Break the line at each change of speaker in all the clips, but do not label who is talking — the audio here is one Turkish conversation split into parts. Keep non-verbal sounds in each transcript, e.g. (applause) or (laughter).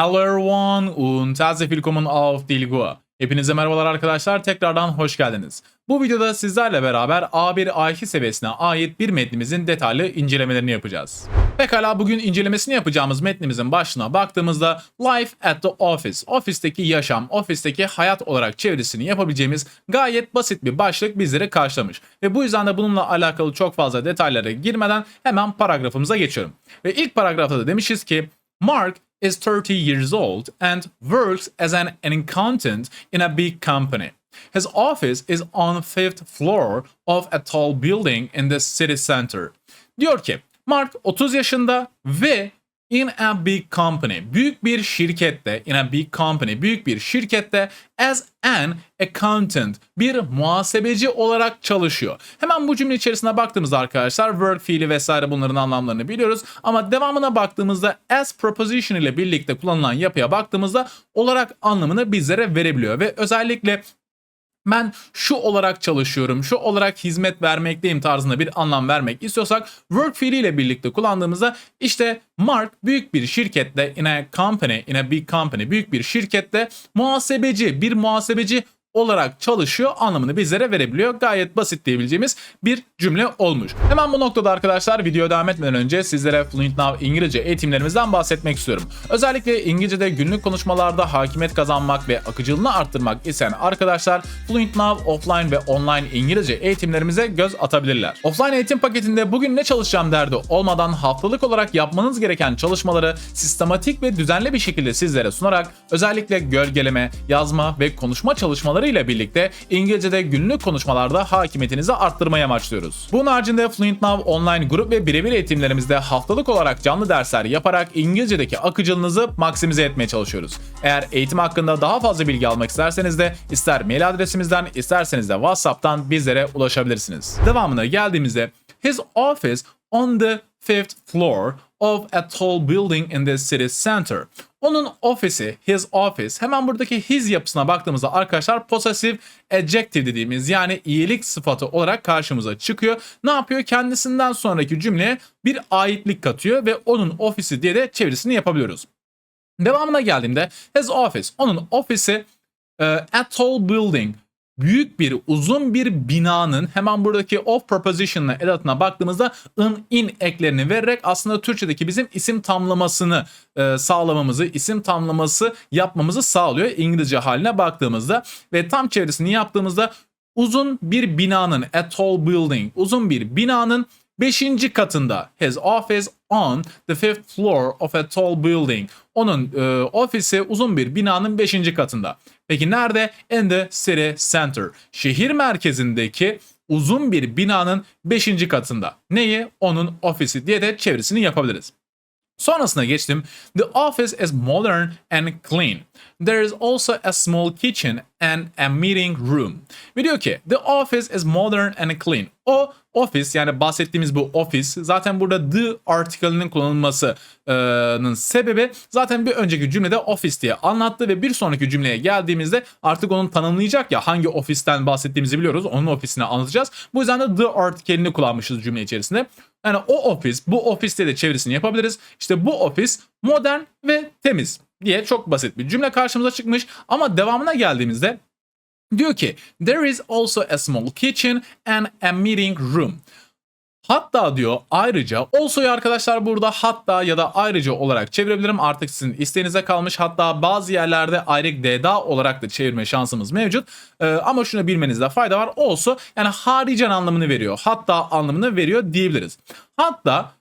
Hello und herzlich willkommen auf Dilgua. Hepinize merhabalar arkadaşlar. Tekrardan hoş geldiniz. Bu videoda sizlerle beraber A1 A2 seviyesine ait bir metnimizin detaylı incelemelerini yapacağız. Pekala bugün incelemesini yapacağımız metnimizin başlığına baktığımızda Life at the Office, ofisteki yaşam, ofisteki hayat olarak çevirisini yapabileceğimiz gayet basit bir başlık bizleri karşılamış. Ve bu yüzden de bununla alakalı çok fazla detaylara girmeden hemen paragrafımıza geçiyorum. Ve ilk paragrafta da demişiz ki Mark is 30 years old and works as an accountant in a big company. His office is on fifth floor of a tall building in the city center. Diyor ki Mark 30 yaşında ve in a big company, büyük bir şirkette, in a big company, büyük bir şirkette as an accountant, bir muhasebeci olarak çalışıyor. Hemen bu cümle içerisine baktığımızda arkadaşlar work fiili vesaire bunların anlamlarını biliyoruz. Ama devamına baktığımızda as preposition ile birlikte kullanılan yapıya baktığımızda olarak anlamını bizlere verebiliyor. Ve özellikle ben şu olarak çalışıyorum, şu olarak hizmet vermekteyim tarzında bir anlam vermek istiyorsak work fiiliyle birlikte kullandığımızda işte Mark büyük bir şirkette in a company, in a big company, büyük bir şirkette muhasebeci, bir muhasebeci olarak çalışıyor anlamını bizlere verebiliyor. Gayet basit diyebileceğimiz bir cümle olmuş. Hemen bu noktada arkadaşlar videoya devam etmeden önce sizlere Fluent Now İngilizce eğitimlerimizden bahsetmek istiyorum. Özellikle İngilizce'de günlük konuşmalarda hakimiyet kazanmak ve akıcılığını arttırmak isteyen arkadaşlar Fluent Now offline ve online İngilizce eğitimlerimize göz atabilirler. Offline eğitim paketinde bugün ne çalışacağım derdi olmadan haftalık olarak yapmanız gereken çalışmaları sistematik ve düzenli bir şekilde sizlere sunarak özellikle gölgeleme, yazma ve konuşma çalışmaları ile birlikte İngilizce'de günlük konuşmalarda hakimiyetinizi arttırmaya amaçlıyoruz. Bunun haricinde Fluent Now online grup ve birebir eğitimlerimizde haftalık olarak canlı dersler yaparak İngilizce'deki akıcılığınızı maksimize etmeye çalışıyoruz. Eğer eğitim hakkında daha fazla bilgi almak isterseniz de ister mail adresimizden isterseniz de WhatsApp'tan bizlere ulaşabilirsiniz. Devamına geldiğimizde His office on the fifth floor of a tall building in the city center. Onun ofisi, his office. Hemen buradaki his yapısına baktığımızda arkadaşlar possessive adjective dediğimiz yani iyilik sıfatı olarak karşımıza çıkıyor. Ne yapıyor? Kendisinden sonraki cümleye bir aitlik katıyor ve onun ofisi diye de çevirisini yapabiliyoruz. Devamına geldiğimde his office, onun ofisi e, a tall building, büyük bir uzun bir binanın hemen buradaki of preposition'la edatına baktığımızda ın in eklerini vererek aslında Türkçedeki bizim isim tamlamasını e, sağlamamızı, isim tamlaması yapmamızı sağlıyor İngilizce haline baktığımızda. Ve tam çevresini yaptığımızda uzun bir binanın a tall building, uzun bir binanın 5. katında his office on the fifth floor of a tall building. Onun e, ofisi uzun bir binanın 5. katında. Peki nerede? In the city center. Şehir merkezindeki uzun bir binanın 5. katında. Neyi? Onun ofisi diye de çevirisini yapabiliriz. Sonrasına geçtim. The office is modern and clean. There is also a small kitchen and a meeting room. Ve diyor ki the office is modern and clean. O office yani bahsettiğimiz bu office zaten burada the article'ının kullanılmasının sebebi zaten bir önceki cümlede office diye anlattı ve bir sonraki cümleye geldiğimizde artık onun tanımlayacak ya hangi ofisten bahsettiğimizi biliyoruz. Onun ofisini anlatacağız. Bu yüzden de the article'ini kullanmışız cümle içerisinde. Yani o ofis, bu ofiste de çevirisini yapabiliriz. İşte bu ofis modern ve temiz diye çok basit bir cümle karşımıza çıkmış. Ama devamına geldiğimizde diyor ki there is also a small kitchen and a meeting room. Hatta diyor ayrıca also'yu arkadaşlar burada hatta ya da ayrıca olarak çevirebilirim. Artık sizin isteğinize kalmış. Hatta bazı yerlerde ayrık deda olarak da çevirme şansımız mevcut. Ee, ama şunu bilmenizde fayda var. Also yani haricen anlamını veriyor. Hatta anlamını veriyor diyebiliriz. Hatta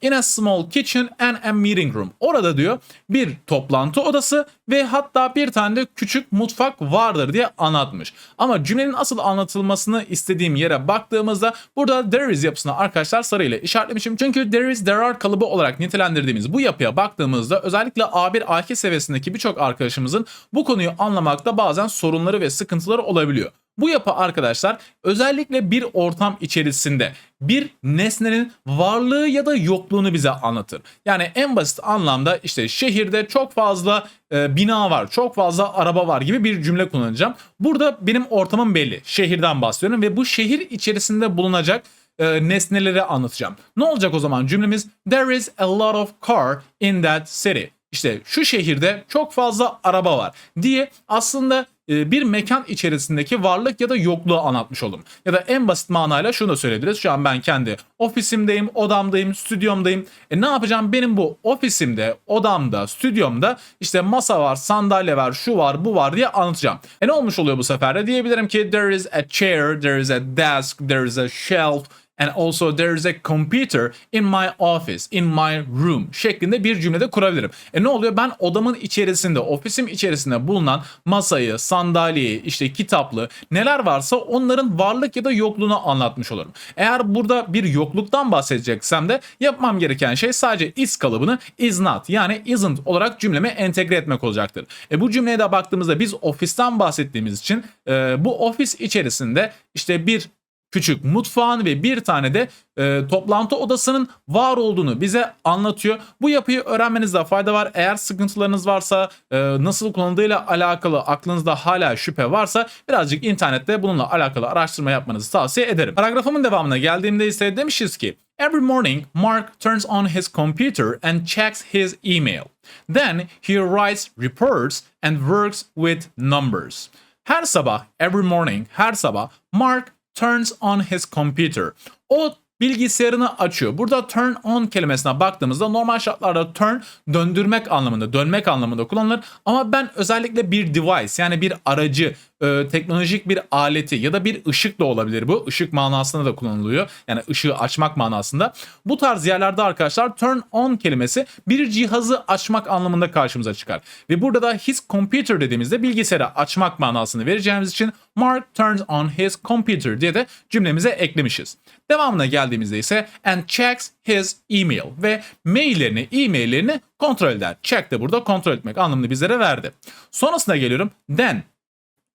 in a small kitchen and a meeting room. Orada diyor bir toplantı odası ve hatta bir tane de küçük mutfak vardır diye anlatmış. Ama cümlenin asıl anlatılmasını istediğim yere baktığımızda burada there is yapısına arkadaşlar sarıyla işaretlemişim. Çünkü there is there are kalıbı olarak nitelendirdiğimiz bu yapıya baktığımızda özellikle A1 A2 seviyesindeki birçok arkadaşımızın bu konuyu anlamakta bazen sorunları ve sıkıntıları olabiliyor. Bu yapı arkadaşlar özellikle bir ortam içerisinde bir nesnenin varlığı ya da yokluğunu bize anlatır. Yani en basit anlamda işte şehirde çok fazla e, bina var, çok fazla araba var gibi bir cümle kullanacağım. Burada benim ortamım belli. Şehirden bahsediyorum ve bu şehir içerisinde bulunacak e, nesneleri anlatacağım. Ne olacak o zaman cümlemiz? There is a lot of car in that city. işte şu şehirde çok fazla araba var diye aslında bir mekan içerisindeki varlık ya da yokluğu anlatmış oldum. Ya da en basit manayla şunu da söyleyebiliriz. Şu an ben kendi ofisimdeyim, odamdayım, stüdyomdayım. E ne yapacağım? Benim bu ofisimde, odamda, stüdyomda işte masa var, sandalye var, şu var, bu var diye anlatacağım. E ne olmuş oluyor bu sefer de? Diyebilirim ki there is a chair, there is a desk, there is a shelf, and also there is a computer in my office, in my room şeklinde bir cümlede kurabilirim. E ne oluyor? Ben odamın içerisinde, ofisim içerisinde bulunan masayı, sandalyeyi, işte kitaplı neler varsa onların varlık ya da yokluğunu anlatmış olurum. Eğer burada bir yokluktan bahsedeceksem de yapmam gereken şey sadece is kalıbını is not yani isn't olarak cümleme entegre etmek olacaktır. E bu cümleye de baktığımızda biz ofisten bahsettiğimiz için e, bu ofis içerisinde işte bir küçük mutfağın ve bir tane de e, toplantı odasının var olduğunu bize anlatıyor. Bu yapıyı öğrenmenizde fayda var. Eğer sıkıntılarınız varsa e, nasıl kullanıldığıyla alakalı aklınızda hala şüphe varsa birazcık internette bununla alakalı araştırma yapmanızı tavsiye ederim. Paragrafımın devamına geldiğimde ise demişiz ki Every morning, Mark turns on his computer and checks his email. Then he writes reports and works with numbers. Her sabah, every morning, her sabah Mark turns on his computer. O bilgisayarını açıyor. Burada turn on kelimesine baktığımızda normal şartlarda turn döndürmek anlamında, dönmek anlamında kullanılır. Ama ben özellikle bir device yani bir aracı, e, teknolojik bir aleti ya da bir ışık da olabilir bu. Işık manasında da kullanılıyor. Yani ışığı açmak manasında. Bu tarz yerlerde arkadaşlar turn on kelimesi bir cihazı açmak anlamında karşımıza çıkar. Ve burada da his computer dediğimizde bilgisayarı açmak manasını vereceğimiz için Mark turns on his computer diye de cümlemize eklemişiz. Devamına geldiğimizde ise and checks his email ve maillerini, e-maillerini kontrol eder. Check de burada kontrol etmek anlamını bizlere verdi. Sonrasına geliyorum. Then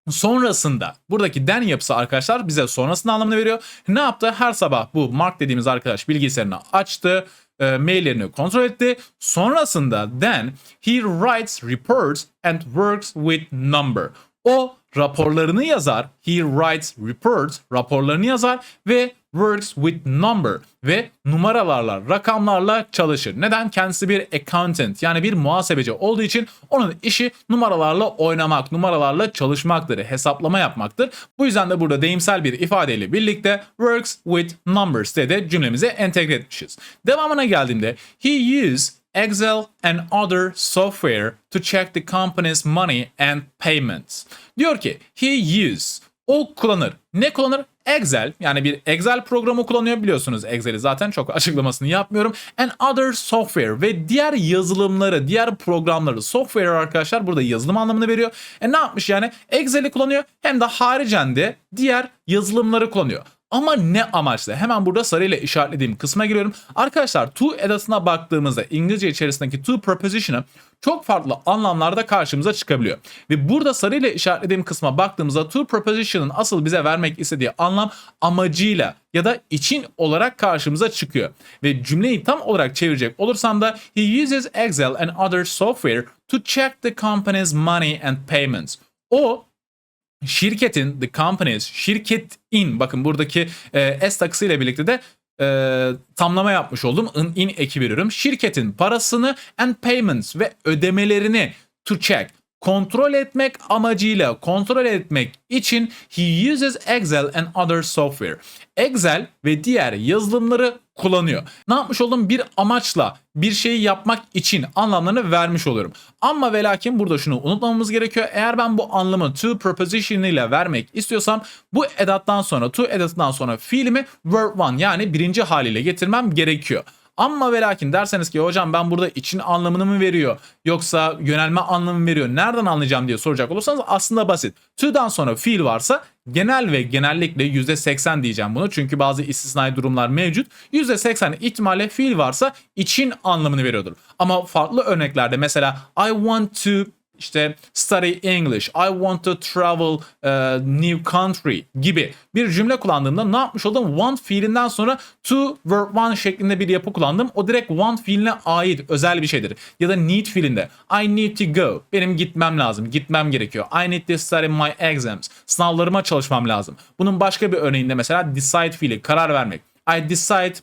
Sonrasında buradaki den yapısı arkadaşlar bize sonrasında anlamını veriyor. Ne yaptı? Her sabah bu Mark dediğimiz arkadaş bilgisayarını açtı, e, maillerini kontrol etti. Sonrasında then he writes reports and works with number. O raporlarını yazar. He writes reports, raporlarını yazar ve works with number ve numaralarla, rakamlarla çalışır. Neden? Kendisi bir accountant yani bir muhasebeci olduğu için onun işi numaralarla oynamak, numaralarla çalışmaktır, hesaplama yapmaktır. Bu yüzden de burada deyimsel bir ifadeyle birlikte works with numbers diye de cümlemize entegre etmişiz. Devamına geldiğimde he used Excel and other software to check the company's money and payments. Diyor ki he used o kullanır. Ne kullanır? Excel yani bir Excel programı kullanıyor biliyorsunuz Excel'i zaten çok açıklamasını yapmıyorum. And other software ve diğer yazılımları, diğer programları software arkadaşlar burada yazılım anlamını veriyor. E ne yapmış yani? Excel'i kullanıyor hem de haricen de diğer yazılımları kullanıyor. Ama ne amaçla? Hemen burada sarıyla işaretlediğim kısma giriyorum. Arkadaşlar to edatına baktığımızda İngilizce içerisindeki to preposition'ı çok farklı anlamlarda karşımıza çıkabiliyor. Ve burada sarıyla işaretlediğim kısma baktığımızda to preposition'ın asıl bize vermek istediği anlam amacıyla ya da için olarak karşımıza çıkıyor. Ve cümleyi tam olarak çevirecek olursam da he uses Excel and other software to check the company's money and payments. O şirketin, the companies, şirket in bakın buradaki e, S takısıyla birlikte de e, tamlama yapmış oldum. In, in eki. Şirketin parasını and payments ve ödemelerini to check kontrol etmek amacıyla kontrol etmek için he uses Excel and other software. Excel ve diğer yazılımları kullanıyor. Ne yapmış oldum? Bir amaçla bir şeyi yapmak için anlamlarını vermiş oluyorum. Ama ve lakin burada şunu unutmamamız gerekiyor. Eğer ben bu anlamı to preposition ile vermek istiyorsam bu edattan sonra to edatından sonra fiilimi verb one yani birinci haliyle getirmem gerekiyor. Ama ve lakin derseniz ki hocam ben burada için anlamını mı veriyor yoksa yönelme anlamı mı veriyor nereden anlayacağım diye soracak olursanız aslında basit. To'dan sonra fiil varsa genel ve genellikle %80 diyeceğim bunu çünkü bazı istisnai durumlar mevcut. %80 ihtimalle fiil varsa için anlamını veriyordur. Ama farklı örneklerde mesela I want to işte study English, I want to travel uh, new country gibi bir cümle kullandığımda ne yapmış oldum? Want fiilinden sonra to verb one şeklinde bir yapı kullandım. O direkt want fiiline ait özel bir şeydir. Ya da need fiilinde I need to go. Benim gitmem lazım. Gitmem gerekiyor. I need to study my exams. Sınavlarıma çalışmam lazım. Bunun başka bir örneğinde mesela decide fiili karar vermek. I decide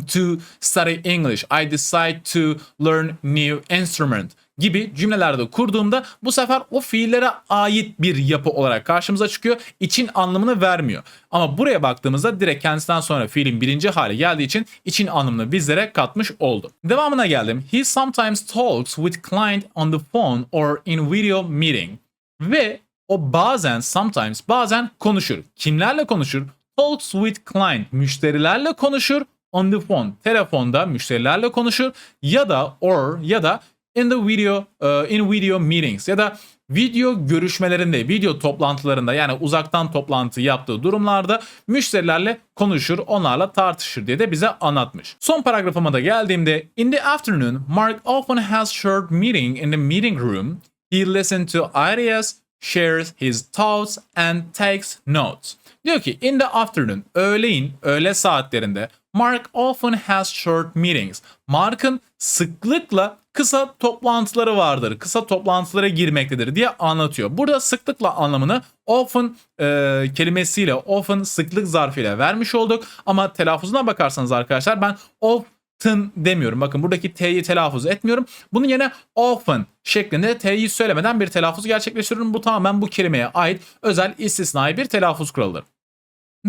to study English. I decide to learn new instrument gibi cümlelerde kurduğumda bu sefer o fiillere ait bir yapı olarak karşımıza çıkıyor. İçin anlamını vermiyor. Ama buraya baktığımızda direkt kendisinden sonra fiilin birinci hali geldiği için için anlamını bizlere katmış oldu. Devamına geldim. He sometimes talks with client on the phone or in video meeting. Ve o bazen sometimes bazen konuşur. Kimlerle konuşur? Talks with client müşterilerle konuşur. On the phone telefonda müşterilerle konuşur ya da or ya da in the video uh, in video meetings ya da video görüşmelerinde, video toplantılarında yani uzaktan toplantı yaptığı durumlarda müşterilerle konuşur, onlarla tartışır diye de bize anlatmış. Son paragrafıma da geldiğimde in the afternoon Mark often has short meeting in the meeting room. He listens to ideas, shares his thoughts and takes notes. Diyor ki in the afternoon, öğleyin, öğle saatlerinde Mark often has short meetings. Mark'ın sıklıkla kısa toplantıları vardır. Kısa toplantılara girmektedir diye anlatıyor. Burada sıklıkla anlamını often e, kelimesiyle, often sıklık zarfıyla vermiş olduk. Ama telaffuzuna bakarsanız arkadaşlar ben often demiyorum. Bakın buradaki T'yi telaffuz etmiyorum. Bunun yerine often şeklinde T'yi söylemeden bir telaffuz gerçekleştiriyorum. Bu tamamen bu kelimeye ait özel istisnai bir telaffuz kuralıdır.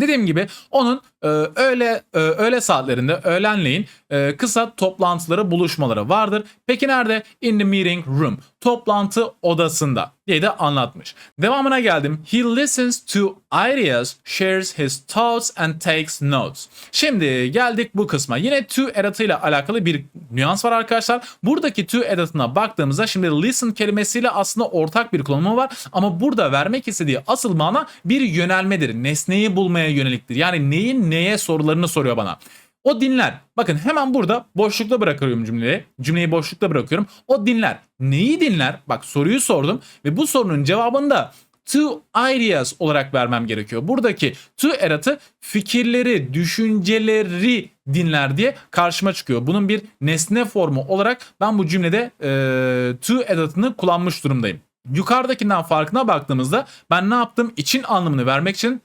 Dediğim gibi onun e, öğle e, öğle saatlerinde öğlenleyin e, kısa toplantıları, buluşmaları vardır. Peki nerede? In the meeting room. Toplantı odasında diye de anlatmış. Devamına geldim. He listens to ideas, shares his thoughts and takes notes. Şimdi geldik bu kısma. Yine to edatıyla alakalı bir nüans var arkadaşlar. Buradaki to edatına baktığımızda şimdi listen kelimesiyle aslında ortak bir kullanımı var. Ama burada vermek istediği asıl mana bir yönelmedir. Nesneyi bulmaya yöneliktir. Yani neyin neye sorularını soruyor bana. O dinler. Bakın hemen burada boşlukta bırakıyorum cümleyi. Cümleyi boşlukta bırakıyorum. O dinler. Neyi dinler? Bak soruyu sordum ve bu sorunun cevabını da to ideas olarak vermem gerekiyor. Buradaki to edatı fikirleri, düşünceleri dinler diye karşıma çıkıyor. Bunun bir nesne formu olarak ben bu cümlede e, to edatını kullanmış durumdayım. Yukarıdakinden farkına baktığımızda ben ne yaptım? İçin anlamını vermek için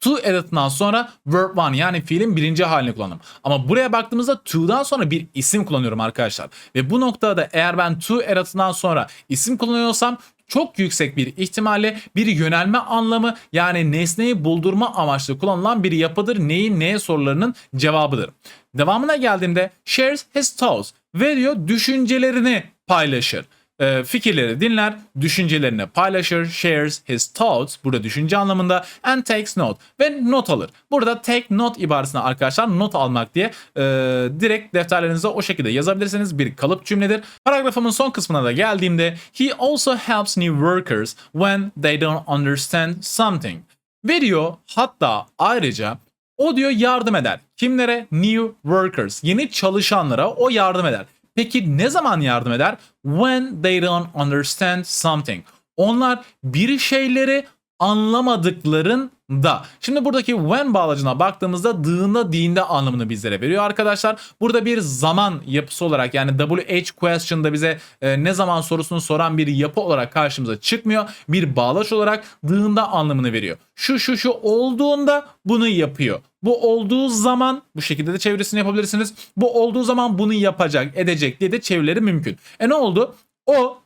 to edatından sonra verb one yani fiilin birinci halini kullandım. Ama buraya baktığımızda to'dan sonra bir isim kullanıyorum arkadaşlar. Ve bu noktada eğer ben to edatından sonra isim kullanıyorsam çok yüksek bir ihtimalle bir yönelme anlamı yani nesneyi buldurma amaçlı kullanılan bir yapıdır. Neyin neye sorularının cevabıdır. Devamına geldiğimde shares his thoughts ve düşüncelerini paylaşır e, fikirleri dinler, düşüncelerini paylaşır, shares his thoughts, burada düşünce anlamında, and takes note ve not alır. Burada take note ibaresine arkadaşlar not almak diye e, direkt defterlerinize o şekilde yazabilirsiniz. Bir kalıp cümledir. Paragrafımın son kısmına da geldiğimde he also helps new workers when they don't understand something. Ve diyor hatta ayrıca o diyor yardım eder. Kimlere? New workers. Yeni çalışanlara o yardım eder. Peki ne zaman yardım eder? When they don't understand something. Onlar bir şeyleri anlamadıklarında. Şimdi buradaki when bağlacına baktığımızda dığında dinde anlamını bizlere veriyor arkadaşlar. Burada bir zaman yapısı olarak yani WH question'da bize e, ne zaman sorusunu soran bir yapı olarak karşımıza çıkmıyor. Bir bağlaç olarak dığında anlamını veriyor. Şu şu şu olduğunda bunu yapıyor. Bu olduğu zaman bu şekilde de çevirisini yapabilirsiniz. Bu olduğu zaman bunu yapacak, edecek diye de çevirileri mümkün. E ne oldu? O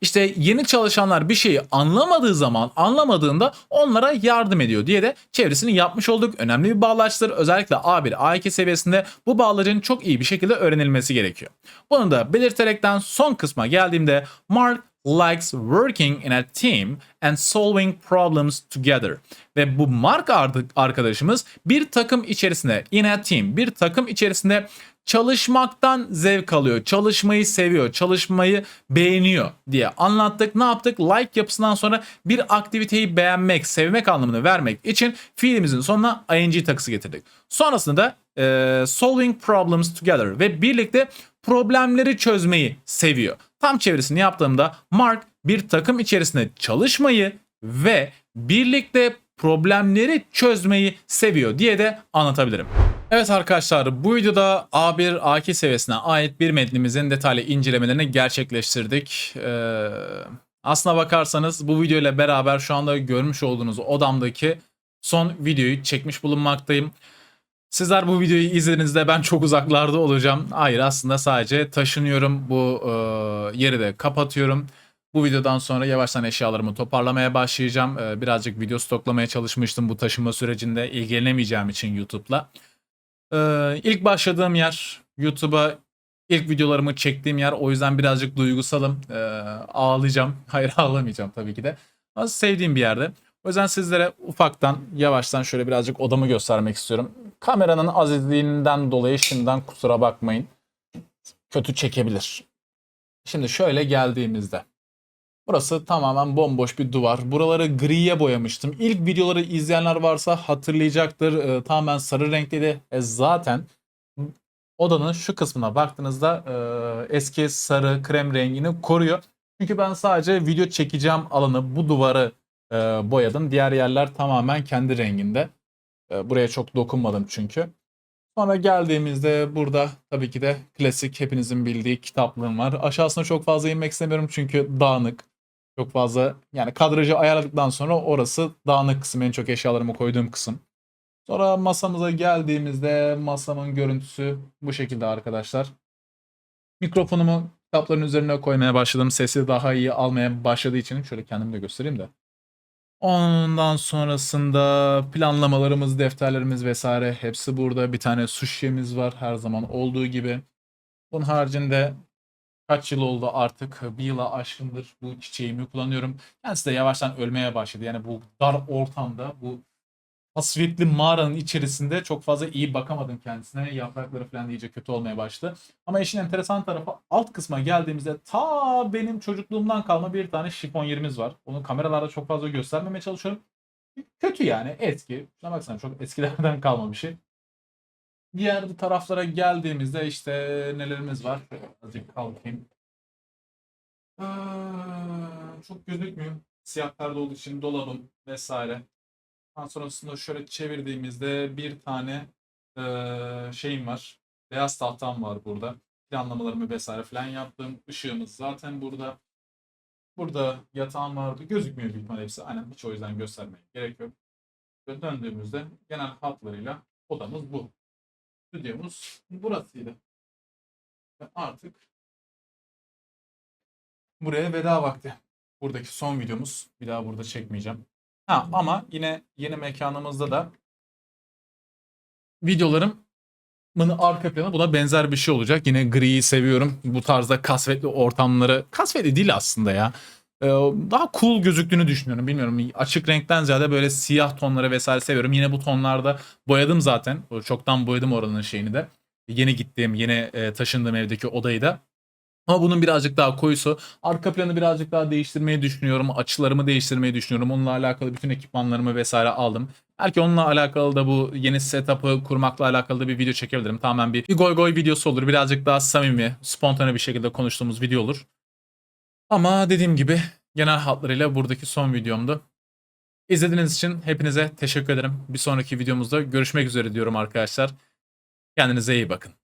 işte yeni çalışanlar bir şeyi anlamadığı zaman anlamadığında onlara yardım ediyor diye de çevresini yapmış olduk. Önemli bir bağlaçtır. Özellikle A1, A2 seviyesinde bu bağlacın çok iyi bir şekilde öğrenilmesi gerekiyor. Bunu da belirterekten son kısma geldiğimde Mark likes working in a team and solving problems together. Ve bu Mark arkadaşımız bir takım içerisinde in a team bir takım içerisinde çalışmaktan zevk alıyor. Çalışmayı seviyor. Çalışmayı beğeniyor diye anlattık. Ne yaptık? Like yapısından sonra bir aktiviteyi beğenmek, sevmek anlamını vermek için fiilimizin sonuna ing takısı getirdik. Sonrasında e, solving problems together ve birlikte problemleri çözmeyi seviyor. Tam çevirisini yaptığımda Mark bir takım içerisinde çalışmayı ve birlikte problemleri çözmeyi seviyor diye de anlatabilirim. Evet arkadaşlar bu videoda A1 A2 seviyesine ait bir metnimizin detaylı incelemelerini gerçekleştirdik. Ee, aslına bakarsanız bu video ile beraber şu anda görmüş olduğunuz odamdaki son videoyu çekmiş bulunmaktayım. Sizler bu videoyu izlediğinizde ben çok uzaklarda olacağım. Hayır aslında sadece taşınıyorum. Bu e, yeri de kapatıyorum. Bu videodan sonra yavaştan eşyalarımı toparlamaya başlayacağım. E, birazcık video stoklamaya çalışmıştım bu taşınma sürecinde ilgilenemeyeceğim için YouTube'la. E, ilk başladığım yer YouTube'a ilk videolarımı çektiğim yer. O yüzden birazcık duygusalım. E, ağlayacağım. (laughs) Hayır ağlamayacağım tabii ki de. Ama sevdiğim bir yerde. O yüzden sizlere ufaktan yavaştan şöyle birazcık odamı göstermek istiyorum. Kameranın azizliğinden dolayı şimdiden kusura bakmayın. Kötü çekebilir. Şimdi şöyle geldiğimizde. Burası tamamen bomboş bir duvar. Buraları griye boyamıştım. İlk videoları izleyenler varsa hatırlayacaktır. Ee, tamamen sarı renkliydi. E zaten odanın şu kısmına baktığınızda e, eski sarı krem rengini koruyor. Çünkü ben sadece video çekeceğim alanı bu duvarı e, boyadım. Diğer yerler tamamen kendi renginde. E, buraya çok dokunmadım çünkü. Sonra geldiğimizde burada tabii ki de klasik hepinizin bildiği kitaplığım var. Aşağısına çok fazla inmek istemiyorum çünkü dağınık. Çok fazla yani kadrajı ayarladıktan sonra orası dağınık kısım. En çok eşyalarımı koyduğum kısım. Sonra masamıza geldiğimizde masamın görüntüsü bu şekilde arkadaşlar. Mikrofonumu kitapların üzerine koymaya başladım. Sesi daha iyi almaya başladığı için şöyle kendimi de göstereyim de. Ondan sonrasında planlamalarımız, defterlerimiz vesaire hepsi burada. Bir tane su şişemiz var her zaman olduğu gibi. Bunun haricinde kaç yıl oldu artık bir yıla aşkındır bu çiçeğimi kullanıyorum. Kendisi de yavaştan ölmeye başladı. Yani bu dar ortamda bu hasretli mağaranın içerisinde çok fazla iyi bakamadım kendisine. Yaprakları falan iyice kötü olmaya başladı. Ama işin enteresan tarafı alt kısma geldiğimizde ta benim çocukluğumdan kalma bir tane şifon yerimiz var. Onu kameralarda çok fazla göstermemeye çalışıyorum. Kötü yani eski. Şuna baksana çok eskilerden kalma bir şey. Diğer taraflara geldiğimizde işte nelerimiz var. Azıcık kalkayım. Ee, çok gözükmüyor. Siyah perde olduğu için dolabım vesaire. Ondan sonrasında şöyle çevirdiğimizde bir tane eee, şeyim var. Beyaz tahtam var burada. Planlamalarımı vesaire falan yaptım. Işığımız zaten burada. Burada yatağım vardı. Gözükmüyor büyük ihtimalle hepsi. Aynen hiç o yüzden göstermeye gerek yok. Döndüğümüzde genel hatlarıyla odamız bu. Stüdyomuz burasıydı. Ve artık buraya veda vakti. Buradaki son videomuz. Bir daha burada çekmeyeceğim. Ha ama yine yeni mekanımızda da videolarım bunun arka planı buna benzer bir şey olacak. Yine griyi seviyorum. Bu tarzda kasvetli ortamları. Kasvetli değil aslında ya. Ee, Daha cool gözüktüğünü düşünüyorum. Bilmiyorum. Açık renkten ziyade böyle siyah tonları vesaire seviyorum. Yine bu tonlarda boyadım zaten. Çoktan boyadım oranın şeyini de. Yeni gittiğim, yeni e, taşındığım evdeki odayı da. Ama bunun birazcık daha koyusu. Arka planı birazcık daha değiştirmeyi düşünüyorum. Açılarımı değiştirmeyi düşünüyorum. Onunla alakalı bütün ekipmanlarımı vesaire aldım. Belki onunla alakalı da bu yeni setup'ı kurmakla alakalı da bir video çekebilirim. Tamamen bir, bir goy goy videosu olur. Birazcık daha samimi, spontane bir şekilde konuştuğumuz video olur. Ama dediğim gibi genel hatlarıyla buradaki son videomdu. İzlediğiniz için hepinize teşekkür ederim. Bir sonraki videomuzda görüşmek üzere diyorum arkadaşlar. Kendinize iyi bakın.